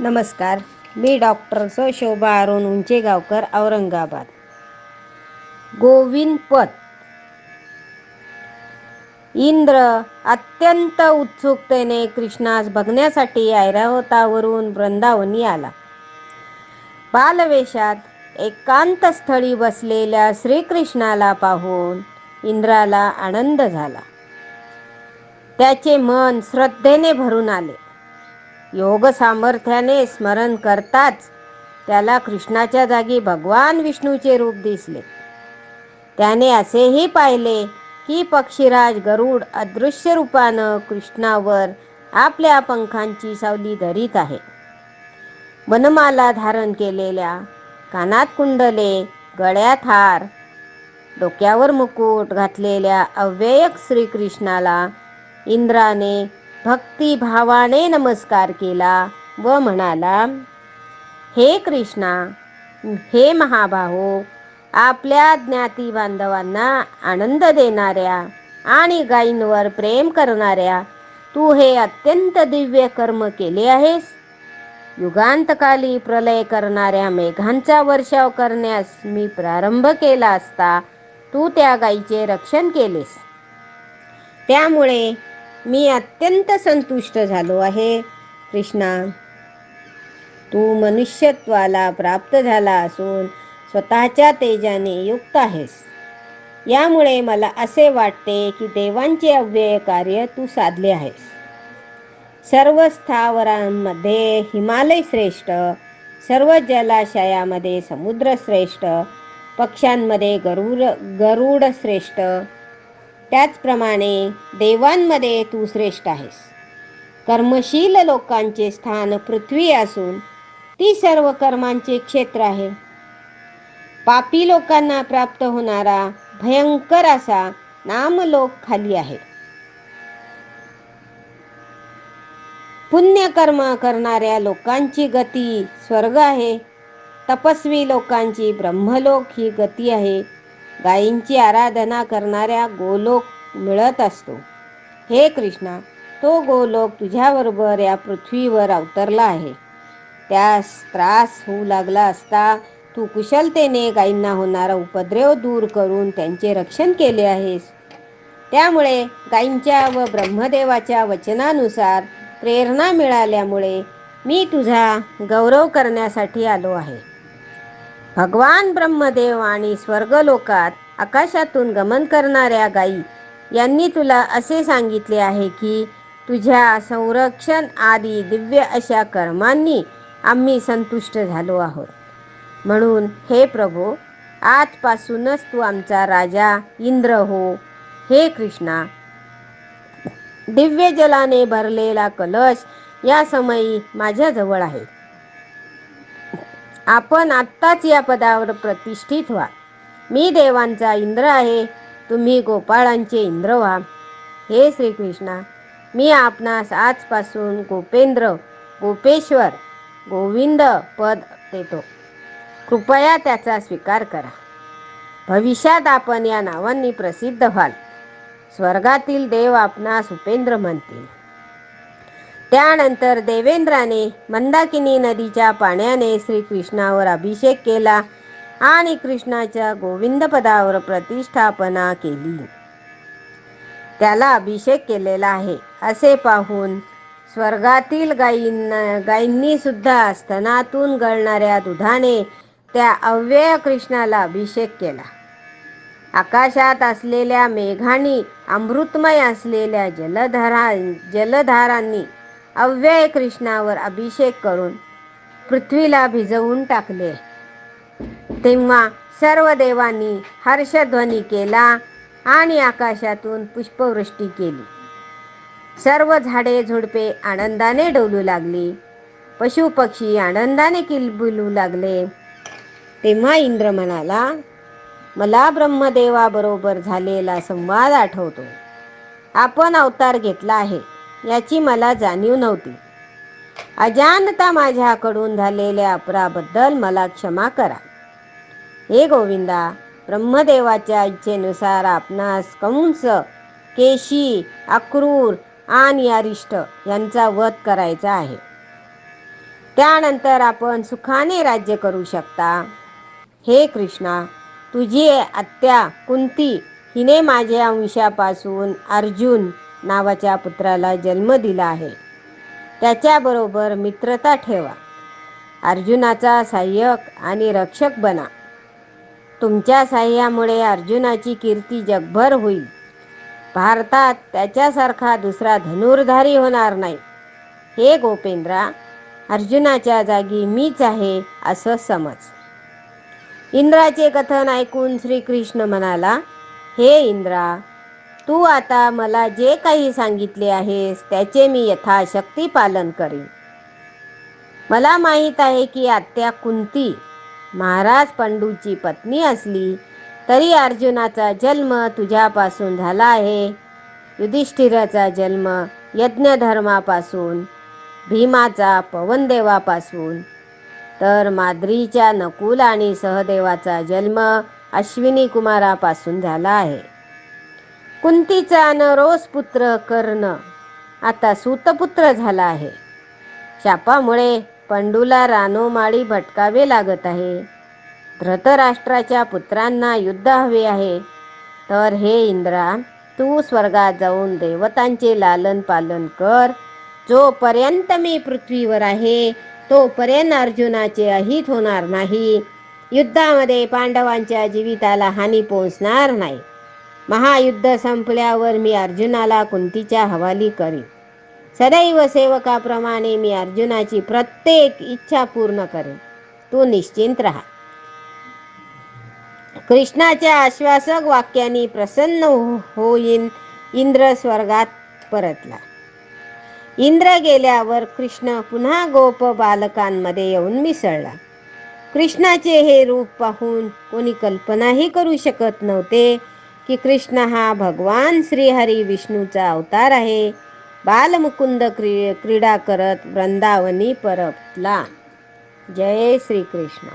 नमस्कार मी डॉक्टर स शोभा अरुण उंचेगावकर औरंगाबाद. गोविंद पद इंद्र अत्यंत उत्सुकतेने कृष्णास बघण्यासाठी ऐरावतावरून वृंदावनी आला. बालवेशात एकांत स्थळी बसलेल्या श्रीकृष्णाला पाहून इंद्राला आनंद झाला. त्याचे मन श्रद्धेने भरून आले. योग सामर्थ्याने स्मरण करताच त्याला कृष्णाच्या जागी भगवान विष्णूचे रूप दिसले. त्याने असेही पाहिले की पक्षीराज गरुड अदृश्य रूपानं कृष्णावर आपल्या पंखांची सावली धरीत आहे. वनमाला धारण केलेल्या कानात कुंडले गळ्यात हार डोक्यावर मुकुट घातलेल्या अव्ययक श्रीकृष्णाला इंद्राने भक्तिभावाने नमस्कार केला व म्हणाला हे कृष्णा हे महाबाहो आपल्या ज्ञाती बांधवांना आनंद देणाऱ्या आणि गायींवर प्रेम करणाऱ्या तू हे अत्यंत दिव्य कर्म केले आहेस. युगांतकाली प्रलय करणाऱ्या मेघांचा वर्षाव करण्यास मी प्रारंभ केला असता तू त्या गायीचे रक्षण केलेस. त्यामुळे मी अत्यंत संतुष्ट झालो आहे. कृष्णा तू मनुष्यत्वाला प्राप्त झाला असून स्वतःच्या तेजाने युक्त आहेस. यामुळे मला असे वाटते की देवांचे अव्यय कार्य तू साधले आहेस. सर्व स्थावरांमध्ये हिमालय श्रेष्ठ सर्व जलाशयामध्ये समुद्र श्रेष्ठ पक्ष्यांमध्ये गरुड गरुड श्रेष्ठ त्याचप्रमाणे देवांमध्ये तू श्रेष्ठ आहेस. कर्मशील लोकांचे स्थान पृथ्वी असून ती सर्व कर्मांचे क्षेत्र आहे. पापी लोकांना प्राप्त होणारा भयंकर असा नामलोक खाली आहे. पुण्यकर्म करणाऱ्या लोकांची गती स्वर्ग आहे. तपस्वी लोकांची ब्रह्मलोक ही गती आहे. गायींची आराधना करणाऱ्या गोलोक मिळत असतो. हे कृष्णा तो गोलोक तुझ्याबरोबर या पृथ्वीवर अवतरला आहे. त्यास त्रास होऊ लागला असता तू कुशलतेने गायींना होणारा उपद्रव दूर करून त्यांचे रक्षण केले आहेस. त्यामुळे गायींच्या व ब्रह्मदेवाच्या वचनानुसार प्रेरणा मिळाल्यामुळे मी तुझा गौरव करण्यासाठी आलो आहे. भगवान ब्रह्मदेव आणि स्वर्गलोकात आकाशातून गमन करणाऱ्या गायी यांनी तुला असे सांगितले आहे की तुझ्या संरक्षण आदी दिव्य अशा कर्मांनी आम्ही संतुष्ट झालो आहोत. म्हणून हे प्रभो आजपासूनच तू आमचा राजा इंद्र हो. हे कृष्णा दिव्य जलाने भरलेला कलश या समयी माझ्याजवळ आहे. आपण आत्ताच या पदावर प्रतिष्ठित व्हा. मी देवांचा इंद्र आहे तुम्ही गोपाळांचे इंद्र व्हा. हे श्रीकृष्णा मी आपणास आजपासून गोपेंद्र गोपेश्वर गोविंद पद देतो. कृपया त्याचा स्वीकार करा. भविष्यात आपण या नावांनी प्रसिद्ध व्हाल. स्वर्गातील देव आपणास उपेंद्र म्हणतील. त्यानंतर देवेंद्राने मंदाकिनी नदीच्या पाण्याने श्रीकृष्णावर अभिषेक केला आणि कृष्णाच्या गोविंद पदावर प्रतिष्ठापना केली. त्याला अभिषेक केलेला आहे. असे पाहून स्वर्गातील गायींना गायींनी सुद्धा स्तनातून गळणाऱ्या दुधाने त्या अव्यय कृष्णाला अभिषेक केला. आकाशात असलेल्या मेघांनी अमृतमय असलेल्या जलधारा जलधारांनी अव्यय कृष्णावर अभिषेक करून पृथ्वीला भिजवून टाकले. तेव्हा सर्व देवांनी हर्षध्वनी केला आणि आकाशातून पुष्पवृष्टी केली. सर्व झाडे झुडपे आनंदाने डोलू लागली. पशुपक्षी आनंदाने किलबुलू लागले. तेव्हा इंद्र म्हणाला मला ब्रह्मदेवाबरोबर झालेला संवाद आठवतो. आपण अवतार घेतला आहे. याची मला जाणीव नव्हती. अजानता माझ्याकडून झालेल्या अपराबद्दल मला क्षमा करा. हे गोविंदा ब्रह्मदेवाच्या इच्छेनुसार आपणास कंस केशी अक्रूर आणि अरिष्ट यांचा वध करायचा आहे. त्यानंतर आपण सुखाने राज्य करू शकता. हे कृष्णा तुझी आत्या कुंती हिने माझ्या अंशापासून अर्जुन नावाच्या पुत्राला जन्म दिला आहे. त्याच्याबरोबर मित्रता ठेवा. अर्जुनाचा सहाय्यक आणि रक्षक बना. तुमच्या साह्यामुळे अर्जुनाची कीर्ती जगभर होईल. भारतात त्याच्यासारखा दुसरा धनुर्धारी होणार नाही. हे गोपेंद्रा अर्जुनाच्या जागी मीच आहे असं समज. इंद्राचे कथन ऐकून श्रीकृष्ण म्हणाला हे इंद्रा तू आता मला जे काही सांगितले आहेस त्याचे मी यथाशक्ती पालन करीन. मला माहीत आहे की आत्या कुंती महाराज पंडूची पत्नी असली तरी अर्जुनाचा जन्म तुझ्यापासून झाला आहे. युधिष्ठिराचा जन्म यज्ञधर्मापासून भीमाचा पवनदेवापासून. तर माद्रीच्या नकुल आणि सहदेवाचा जन्म अश्विनी कुमारापासून झाला आहे. कुंतीचा नरोस पुत्र कर्ण. आता सूतपुत्र झाला आहे. शापामुळे पंडूला रानोमाळी भटकावे लागत आहे. धृतराष्ट्राच्या पुत्रांना युद्ध हवे आहे. तर हे इंद्रा तू स्वर्गात जाऊन देवतांचे लालन पालन कर. जोपर्यंत मी पृथ्वीवर आहे तोपर्यंत अर्जुनाचे अहित होणार नाही. युद्धामध्ये पांडवांच्या जीविताला हानी पोहोचणार नाही. महायुद्ध संपल्यावर मी अर्जुनाला कुंतीच्या हवाली करीन. सदैव सेवकाप्रमाणे मी अर्जुनाची प्रत्येक इच्छा पूर्ण करेन. तू निश्चिंत राहा. कृष्णाच्या आश्वासक वाक्याने प्रसन्न हो- होईन इंद्र स्वर्गात परतला. इंद्र गेल्यावर कृष्ण पुन्हा गोप बालकांमध्ये येऊन मिसळला. कृष्णाचे हे रूप पाहून कोणी कल्पनाही करू शकत नव्हते. की कृष्ण हा भगवान श्रीहरी विष्णूचा अवतार आहे. बालमुकुंद क्री क्रीडा करत वृंदावनी परतला. जय श्रीकृष्ण.